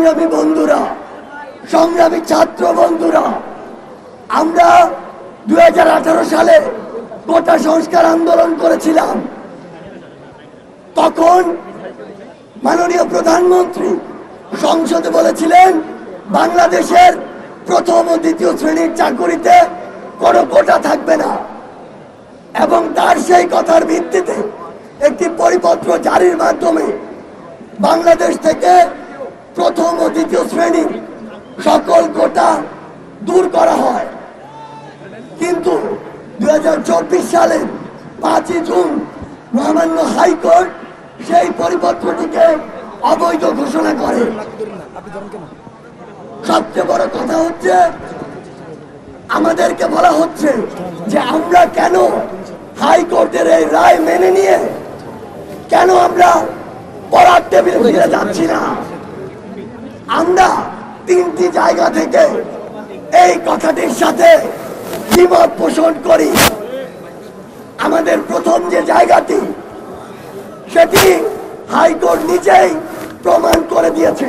সংগ্রামী বন্ধুরা, সংগ্রামী ছাত্র বন্ধুরা, আমরা দুই সালে কোটা সংস্কার আন্দোলন করেছিলাম। তখন মাননীয় প্রধানমন্ত্রী সংসদে বলেছিলেন, বাংলাদেশের প্রথম ও দ্বিতীয় শ্রেণির চাকুরিতে কোনো কোটা থাকবে না। এবং তার সেই কথার ভিত্তিতে একটি পরিপত্র জারির মাধ্যমে বাংলাদেশ থেকে প্রথম ও দ্বিতীয় শ্রেণির সকল কোটা দূর করা হয়। কিন্তু দুই সালের পাঁচই জুন মহামান্য হাইকোর্ট সেই পরিপত্রটিকে অবৈধ ঘোষণা করে। সবচেয়ে বড় কথা হচ্ছে, আমাদেরকে বলা হচ্ছে যে আমরা কেন হাইকোর্টের এই রায় মেনে নিয়ে কেন আমরা পড়ার টেবিলে যাচ্ছি না? আমরা তিনটি জায়গা থেকে এই কথাটির সাথে দ্বিমত পোষণ করি। আমাদের প্রথম যে জায়গাটি, সেটি হাইকোর্ট নিজেই প্রমাণ করে দিয়েছে।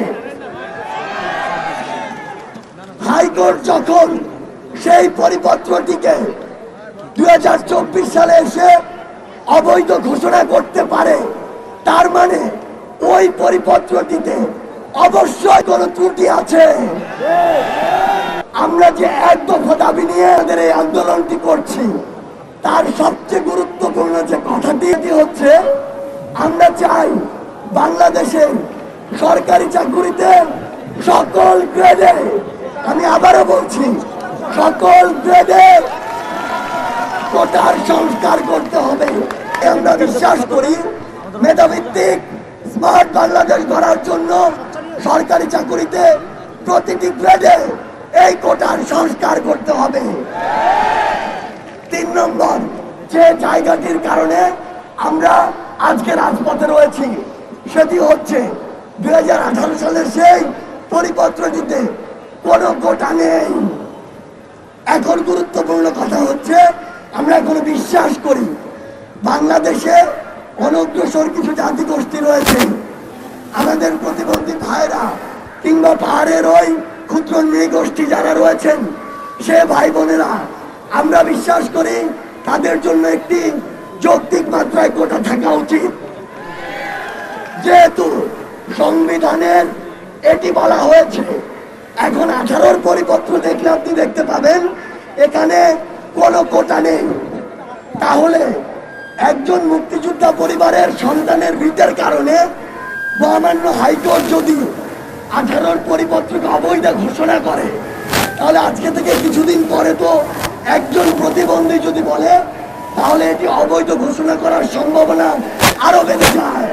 হাইকোর্ট যখন সেই পরিপত্রটিকে দু হাজার চব্বিশ সালে এসে অবৈধ ঘোষণা করতে পারে, তার মানে ওই পরিপত্রটিতে অবশ্যই কোনো ত্রুটি আছে। আমরা যে এক দফা দাবি নিয়ে আমাদের এই আন্দোলনটি করছি, তার সবচেয়ে গুরুত্বপূর্ণ যে কথাটি এটি হচ্ছে, আমরা চাই বাংলাদেশের সরকারি চাকুরিতে সকল গ্রেডে আমি আবারও বলছি, সকল গ্রেডে কোটার সংস্কার করতে হবে। আমরা বিশ্বাস করি, মেধাভিত্তিক স্মার্ট বাংলাদেশ গড়ার জন্য সরকারি চাকুরিতে প্রতিটি গ্রেডে এই কোটার সংস্কার করতে হবে। তিন নম্বর, যে জায়গাটির কারণে আমরা আজকে রাজপথে রয়েছি, সেটি হচ্ছে দুই সালের সেই পরিপত্রটিতে কোনো কোটা নেই। এখন গুরুত্বপূর্ণ কথা হচ্ছে, আমরা এখন বিশ্বাস করি, বাংলাদেশে অনগ্রসর কিছু জাতিগোষ্ঠী রয়েছে আমাদের প্রতিবন্ধী ভাইরা কিংবা পাহাড়ের ওই ক্ষুদ্র নৃগোষ্ঠী যারা রয়েছেন, সে ভাই বোনেরা, আমরা বিশ্বাস করি তাদের জন্য একটি যৌক্তিক মাত্রায় কোটা থাকা উচিত। যেহেতু সংবিধানের এটি বলা হয়েছে, এখন আঠারোর পরিপত্র দেখলে আপনি দেখতে পাবেন, এখানে কোনো কোটা নেই। তাহলে একজন মুক্তিযোদ্ধা পরিবারের সন্তানের ভিটের কারণে মহামান্য হাইকোর্ট যদি আঠারোর পরিপত্রকে অবৈধ ঘোষণা করে, তাহলে আজকে থেকে কিছুদিন পরে তো একজন প্রতিবন্ধী যদি বলে, তাহলে এটি অবৈধ ঘোষণা করার সম্ভাবনা আরও বেড়ে যায়।